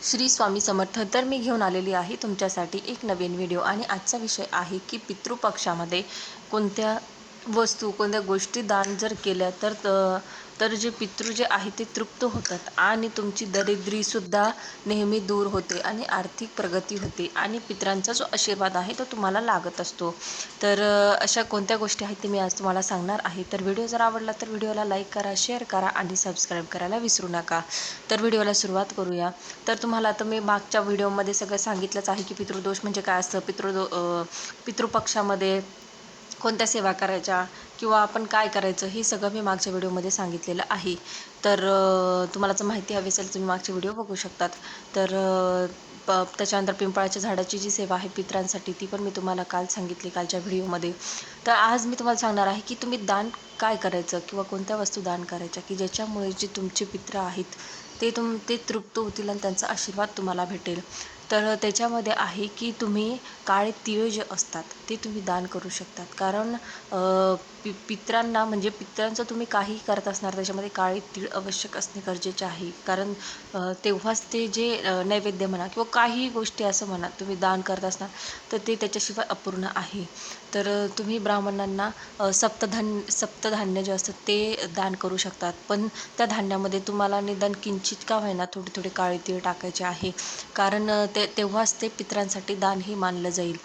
श्री स्वामी समर्थ तर मी घेऊन आलेली आहे तुमच्यासाठी एक नवीन व्हिडिओ. आणि आजचा विषय आहे की पितृपक्षामध्ये कोणत्या वस्तू कोणत्या गोष्टी दान जर केल्या तर त- तर जे पितृ जे आहे ते तृप्त होतात आणि तुमची दरिद्रीसुद्धा नेहमी दूर होते आणि आर्थिक प्रगती होते आणि पितरांचा जो आशीर्वाद आहे तो तुम्हाला लागत असतो. तर अशा कोणत्या गोष्टी आहेत ते मी आज तुम्हाला सांगणार आहे. तर व्हिडिओ जर आवडला तर व्हिडिओला लाईक करा शेअर करा आणि सबस्क्राईब करायला विसरू नका. तर व्हिडिओला सुरुवात करूया. तर तुम्हाला आता मी मागच्या व्हिडिओमध्ये सगळं सांगितलंच आहे की पितृदोष म्हणजे काय असतं? पितृदो पितृपक्षामध्ये कोणत्या सेवा करायच्या किंवा आपण काय करायचं हे सगळं मी मागच्या व्हिडिओमध्ये सांगितलेलं आहे. तर तुम्हाला जर माहिती हवी असेल तुम्ही मागचे व्हिडिओ बघू शकतात. तर प त्याच्यानंतर पिंपळाच्या झाडाची जी सेवा आहे पितरांसाठी ती पण मी तुम्हाला काल सांगितली कालच्या व्हिडिओमध्ये. तर आज मी तुम्हाला सांगणार आहे की तुम्ही दान काय करायचं किंवा कोणत्या वस्तू दान करायच्या की ज्याच्यामुळे जे तुमचे पित्र आहेत ते तुम ते तृप्त होतील आणि त्यांचा आशीर्वाद तुम्हाला भेटेल. तर त्याच्यामध्ये आहे की तुम्ही काळे तीळ जे असतात ते तुम्ही दान करू शकतात. कारण पि पित्रांना म्हणजे पित्रांचं तुम्ही काहीही करत असणार त्याच्यामध्ये काळे तीळ आवश्यक असणे गरजेचे आहे. कारण तेव्हाच ते जे नैवेद्य म्हणा किंवा काहीही गोष्टी असं म्हणा तुम्ही दान करत असणार तर ते त्याच्याशिवाय अपूर्ण आहे. तर तुम्ही ब्राह्मणांना सप्तधान्य सप्तधान्य जे असतं ते दान करू शकतात. पण त्या धान्यामध्ये तुम्हाला निदान किंचित का होईना थोडे थोडे काळे तीळ टाकायचे आहे. कारण ते तेव्हाच ते पित्रांसाठी दानही मानलं जाईल.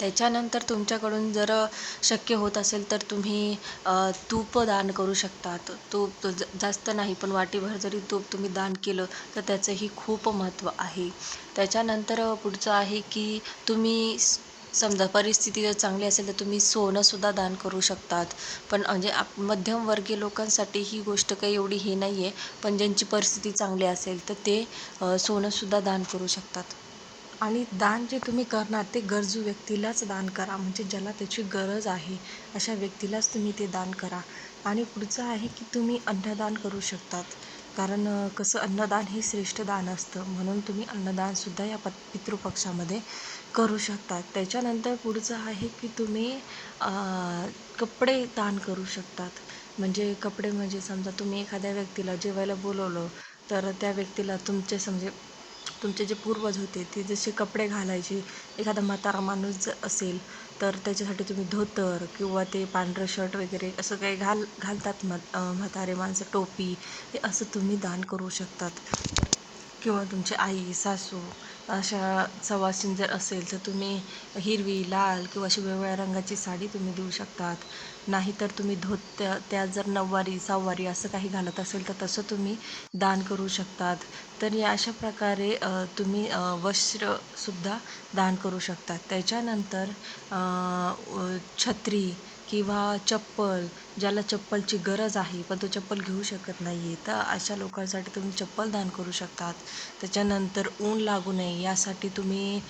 त्याच्यानंतर तुमच्याकडून जर शक्य होत असेल तर तुम्ही तूप दान करू शकतात. तूप ज जास्त नाही पण वाटीभर जरी तूप तुम्ही दान केलं तर त्याचंही खूप महत्त्व आहे. त्याच्यानंतर पुढचं आहे की तुम्ही समजा परिस्थिती जर चांगली असेल तर तुम्ही सोनंसुद्धा दान करू शकतात. पण म्हणजे आप मध्यमवर्गीय लोकांसाठी ही गोष्ट काही एवढी हे नाही आहे पण ज्यांची परिस्थिती चांगली असेल तर ते सोनंसुद्धा दान करू शकतात. आणि दान जे तुम्ही करणार ते गरजू व्यक्तीलाच दान करा. म्हणजे ज्याला त्याची गरज आहे अशा व्यक्तीलाच तुम्ही ते दान करा. आणि पुढचं आहे की तुम्ही अन्नदान करू शकतात. कारण कसं अन्नदान हे श्रेष्ठ दान असतं. म्हणून तुम्ही अन्नदानसुद्धा या प पितृपक्षामध्ये करू शकतात त्याच्यानंतर पुढचं आहे की तुम्ही कपडे दान करू शकतात. म्हणजे कपडे म्हणजे समजा तुम्ही एखाद्या व्यक्तीला जेवायला बोलवलं तर त्या व्यक्तीला तुमचे समजे तुमचे जे पूर्वज होते ते जसे कपडे घालायचे एखादा म्हातारा माणूस जर असेल तर त्याच्यासाठी तुम्ही धोतर किंवा ते पांढरं शर्ट वगैरे असं काही घाल घालतात म म्हातारे माणसं टोपी हे असं तुम्ही दान करू शकतात. किंवा तुमची आई सासू अशा सवासीन जर असेल तर तुम्ही हिरवी लाल किंवा अशी वेगवेगळ्या रंगाची साडी तुम्ही देऊ शकतात. नाहीतर तुम्ही धोत्या त्या जर नऊवारी सहावारी असं काही घालत असेल तर तसं तुम्ही दान करू शकतात. तर या अशा प्रकारे तुम्ही वस्त्रसुद्धा दान करू शकतात. त्याच्यानंतर छत्री किंवा चप्पल ज्याला चप्पलची गरज आहे पण तो चप्पल घेऊ शकत नाही आहे तर अशा लोकांसाठी तुम्ही चप्पल दान करू शकतात. त्याच्यानंतर ऊन लागू नये यासाठी तुम्ही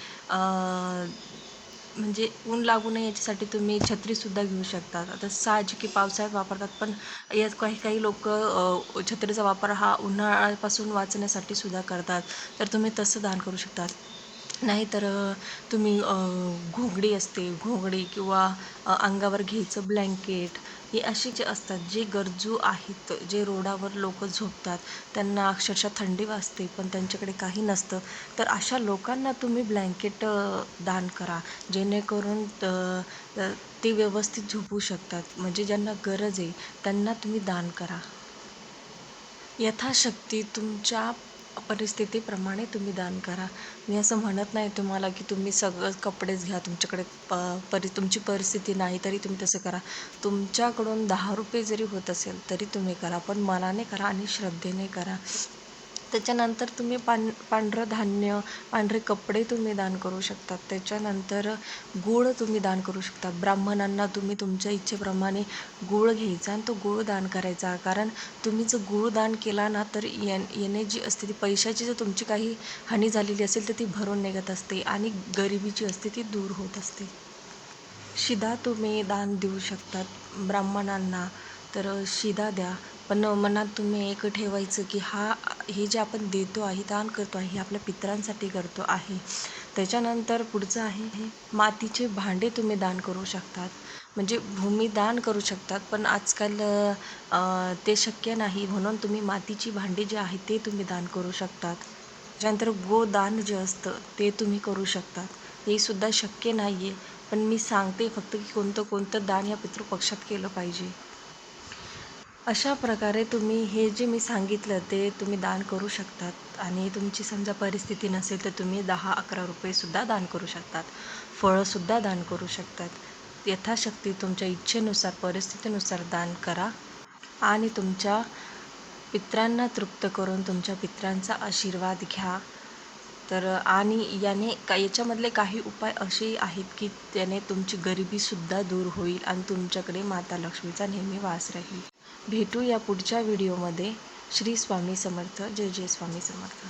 म्हणजे ऊन लागू नये याच्यासाठी तुम्ही छत्रीसुद्धा घेऊ शकतात. आता साहजिक पावसाळ्यात वापरतात पण यात काही काही लोक छत्रीचा वापर हा उन्हाळ्यापासून वाचण्यासाठी सुद्धा करतात. तर तुम्ही तसं दान करू शकतात. नाहीतर तुम्ही घोंगडी असते घोंगडी किंवा अंगावर घ्यायचं ब्लँकेट हे असे जे असतात जे गरजू आहेत जे रोडावर लोक झोपतात. त्यांना अक्षरशः थंडी वाजते पण त्यांच्याकडे काही नसतं. तर अशा लोकांना तुम्ही ब्लँकेट दान करा. जेणेकरून ते व्यवस्थित झोपू शकतात. म्हणजे ज्यांना गरज आहे त्यांना तुम्ही दान करा. यथाशक्ती तुमच्या परिस्थितीप्रमाणे तुम्ही दान करा. मी असं म्हणत नाही तुम्हाला की तुम्ही सगळं कपडेच घ्या तुमच्याकडे प परि तुमची परिस्थिती नाही तरी तुम्ही तसं करा. तुमच्याकडून दहा रुपये जरी होत असेल तरी तुम्ही करा पण मनाने करा आणि श्रद्धेने करा. त्याच्यानंतर तुम्ही पां पांढरं धान्य पांढरे कपडे तुम्ही दान करू शकतात. त्याच्यानंतर गूळ तुम्ही दान करू शकता ब्राह्मणांना तुम्ही तुमच्या इच्छेप्रमाणे गूळ घ्यायचा आणि तो गूळ दान करायचा. कारण तुम्ही जर गूळ दान केला ना तर या याने जी असते ती पैशाची जर तुमची काही हानी झालेली असेल तर ती भरून निघत असते आणि गरिबीची असते ती दूर होत असते. शिदा तुम्ही दान देऊ शकतात ब्राह्मणांना. तर शिदा द्या. पण मनात तुम्ही एक ठेवायचं की हा हे जे आपण देतो आहे दान करतो आहे हे आपल्या पितरांसाठी करतो आहे. त्याच्यानंतर पुढचं आहे हे मातीचे भांडे तुम्ही दान करू शकतात. म्हणजे भूमी दान करू शकतात पण आजकाल ते शक्य नाही. म्हणून तुम्ही मातीची भांडी जे आहे ते तुम्ही दान करू शकतात. त्याच्यानंतर गोदान जे असतं ते तुम्ही करू शकतात. हे सुद्धा शक्य नाही आहे पण मी सांगते फक्त की कोणतं कोणतं दान या पितृपक्षात केलं पाहिजे. अशा प्रकारे तुम्ही हे जे मी सांगितलं ते तुम्ही दान करू शकतात. आणि तुमची समजा परिस्थिती नसेल तर तुम्ही दहा अकरा रुपयेसुद्धा दान करू शकतात. फळंसुद्धा दान करू शकतात. यथाशक्ती तुमच्या इच्छेनुसार परिस्थितीनुसार दान करा. आणि तुमच्या पित्रांना तृप्त करून तुमच्या पित्रांचा आशीर्वाद घ्या. तर आणि याने का याच्यामधले काही उपाय असेही आहेत की त्याने तुमची गरिबीसुद्धा दूर होईल आणि तुमच्याकडे माता लक्ष्मीचा नेहमी वास राहील. भेटू या पुढच्या व्हिडिओमध्ये. श्री स्वामी समर्थ. जय जय स्वामी समर्थ.